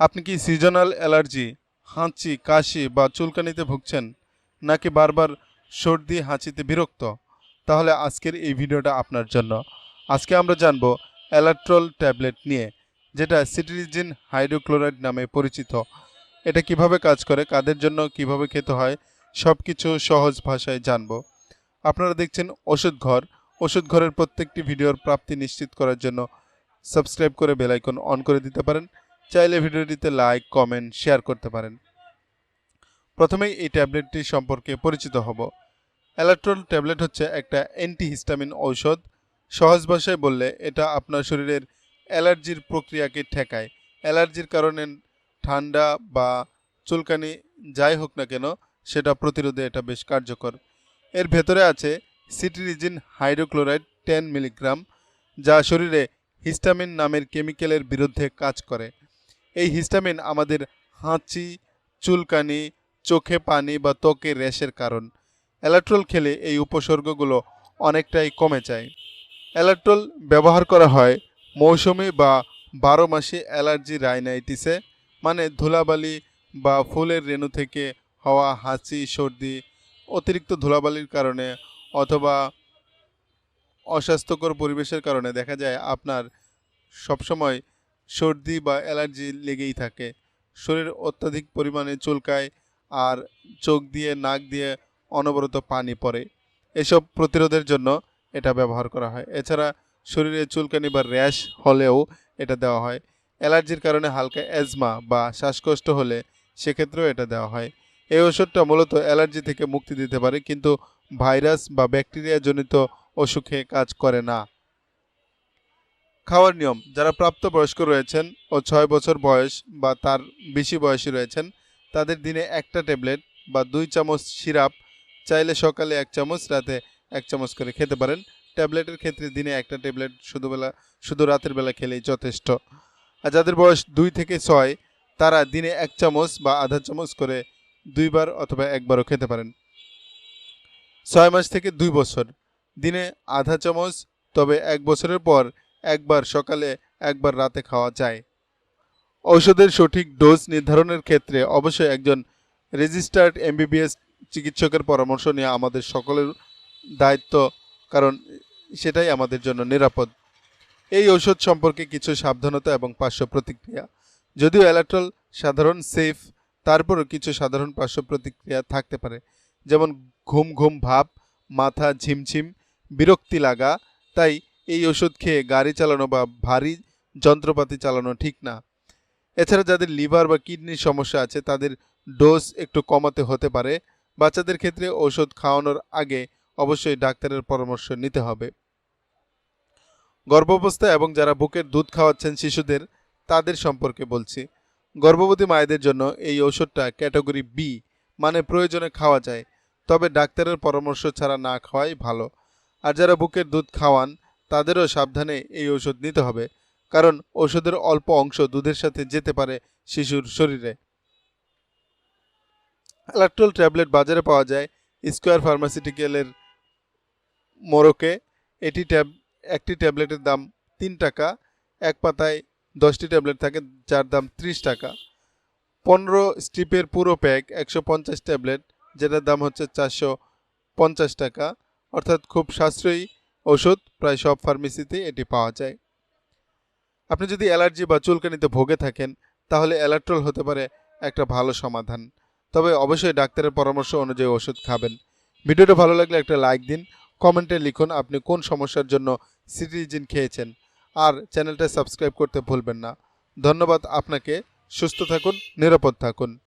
আপনি কি seasonal allergy হাঁচি, কাশি বা চুলকানিতে ভুগছেন, নাকি বারবার সর্দি, হাঁচিতে বিরক্ত? তাহলে আজকের এই ভিডিওটা আপনার জন্য। আজকে আমরা জানব অ্যালাট্রল ট্যাবলেট নিয়ে, যেটা সিট্রিজিন হাইড্রোক্লোরাইড নামে পরিচিত। এটা কীভাবে কাজ করে, কাদের জন্য কীভাবে খেতে হয় সব কিছু সহজ ভাষায় জানব। আপনারা দেখছেন ওষুধ ঘর। ওষুধ ঘরের প্রত্যেকটি ভিডিওর প্রাপ্তি নিশ্চিত করার জন্য সাবস্ক্রাইব করে বেলাইকন অন করে দিতে পারেন। চাইলে ভিডিওটিতে লাইক কমেন্ট শেয়ার করতে পারেন। প্রথমেই এই ট্যাবলেটটি সম্পর্কে পরিচিত হব। অ্যালাট্রল ট্যাবলেট হচ্ছে একটা অ্যান্টিহিস্টামিন ঔষধ। সহজ ভাষায় বললে এটা আপনার শরীরের অ্যালার্জির প্রক্রিয়াকে ঠেকায়। অ্যালার্জির কারণে ঠান্ডা বা চুলকানি যাই হোক না কেন, সেটা প্রতিরোধে এটা বেশ কার্যকর। এর ভেতরে আছে সিট্রিজিন হাইড্রোক্লোরাইড টেন মিলিগ্রাম, যা শরীরে হিস্টামিন নামের কেমিক্যালের বিরুদ্ধে কাজ করে। এই হিস্টামিন আমাদের হাঁচি, চুলকানি, চোখে পানি বা ত্বকে র্যাশের কারণ। অ্যালাট্রল খেলে এই উপসর্গগুলো অনেকটাই কমে যায়। অ্যালাট্রল ব্যবহার করা হয় মৌসুমি বা বারো মাসে অ্যালার্জি রাইনাইটিসে মানে ধুলাবালি বা ফুলের রেণু থেকে হওয়া হাঁচি, সর্দি, অতিরিক্ত ধুলাবালির কারণে অথবা অস্বাস্থ্যকর পরিবেশের কারণে দেখা যায় আপনার সবসময় সর্দি বা অ্যালার্জি লেগেই থাকে। শরীর অত্যাধিক পরিমাণে চুলকায় আর চোখ দিয়ে, নাক দিয়ে অনবরত পানি পড়ে। এসব প্রতিরোধের জন্য এটা ব্যবহার করা হয়। এছাড়া শরীরে চুলকানি বা র্যাশ হলেও এটা দেওয়া হয়। অ্যালার্জির কারণে হালকা অ্যাজমা বা শ্বাসকষ্ট হলে সেক্ষেত্রেও এটা দেওয়া হয়। এই ওষুধটা মূলত অ্যালার্জি থেকে মুক্তি দিতে পারে, কিন্তু ভাইরাস বা ব্যাকটেরিয়া জনিত অসুখে কাজ করে না। খাওয়ার নিয়ম, যারা প্রাপ্তবয়স্ক রয়েছেন ও ছয় বছর বয়স বা তার বেশি বয়সী রয়েছেন, তাদের দিনে একটা ট্যাবলেট বা দুই চামচ সিরাপ, চাইলে সকালে এক চামচ, রাতে এক চামচ করে খেতে পারেন। ট্যাবলেটের ক্ষেত্রে দিনে একটা ট্যাবলেট শুধু বেলা শুধু রাতের বেলা খেলেই যথেষ্ট। আর যাদের বয়স দুই থেকে ছয়, তারা দিনে এক চামচ বা আধা চামচ করে দুইবার অথবা একবারও খেতে পারেন। ছয় মাস থেকে দুই বছর, দিনে আধা চামচ, তবে এক বছরের পর একবার সকালে, একবার রাতে খাওয়া যায়। ঔষধের সঠিক ডোজ নির্ধারণের ক্ষেত্রে অবশ্যই একজন রেজিস্টার্ড এমবিবিএস চিকিৎসকের পরামর্শ নেওয়া আমাদের সকলের দায়িত্ব, কারণ সেটাই আমাদের জন্য নিরাপদ। এই ঔষধ সম্পর্কে কিছু সাবধানতা এবং পার্শ্ব প্রতিক্রিয়া। যদিও অ্যালাট্রল সাধারণ সেফ, তারপরও কিছু সাধারণ পার্শ্ব প্রতিক্রিয়া থাকতে পারে। যেমন ঘুম ঘুম ভাব, মাথা ঝিমঝিম, বিরক্তি লাগা, তাই এই ওষুধ খেয়ে গাড়ি চালানো বা ভারী যন্ত্রপাতি চালানো ঠিক না। এছাড়া যাদের লিভার বা কিডনির সমস্যা আছে, তাদের ডোজ একটু কমাতে হতে পারে। বাচ্চাদের ক্ষেত্রে ওষুধ খাওয়ানোর আগে অবশ্যই ডাক্তারের পরামর্শ নিতে হবে। গর্ভাবস্থা এবং যারা বুকের দুধ খাওয়াচ্ছেন শিশুদের, তাদের সম্পর্কে বলছি। গর্ভবতী মায়েদের জন্য এই ওষুধটা ক্যাটাগরি বি মানে প্রয়োজনে খাওয়া যায়। তবে ডাক্তারের পরামর্শ ছাড়া না খাওয়াই ভালো। আর যারা বুকের দুধ খাওয়ান তাদেরও সাবধানে এই ওষুধ নিতে হবে, কারণ ওষুধের অল্প অংশ দুধের সাথে যেতে পারে শিশুর শরীরে। অ্যালাক্ট্রল ট্যাবলেট বাজারে পাওয়া যায় স্কোয়ার ফার্মাসিউটিক্যালের মোড়কে। এটি ট্যাব, একটি ট্যাবলেটের দাম তিন টাকা, এক পাতায় দশটি ট্যাবলেট থাকে, যার দাম ত্রিশ টাকা। পনেরো স্ট্রিপের পুরো প্যাক, একশো পঞ্চাশ ট্যাবলেট, যেটার দাম হচ্ছে চারশো পঞ্চাশ টাকা। অর্থাৎ খুব সাশ্রয়ী ওষুধ প্রায় সব ফার্মেসিতে এটি পাওয়া যায়। আপনি যদি অ্যালার্জি বা চুলকানিতে ভোগে থাকেন, তাহলে অ্যালাট্রল হতে পারে একটা ভালো সমাধান। তবে অবশ্যই ডাক্তারের পরামর্শ অনুযায়ী ওষুধ খাবেন। ভিডিওটা ভালো লাগলে একটা লাইক দিন, কমেন্টে লিখুন আপনি কোন সমস্যার জন্য সিটিজিন খেয়েছেন। আর চ্যানেলটা সাবস্ক্রাইব করতে ভুলবেন না। ধন্যবাদ আপনাকে, সুস্থ থাকুন, নিরাপদ থাকুন।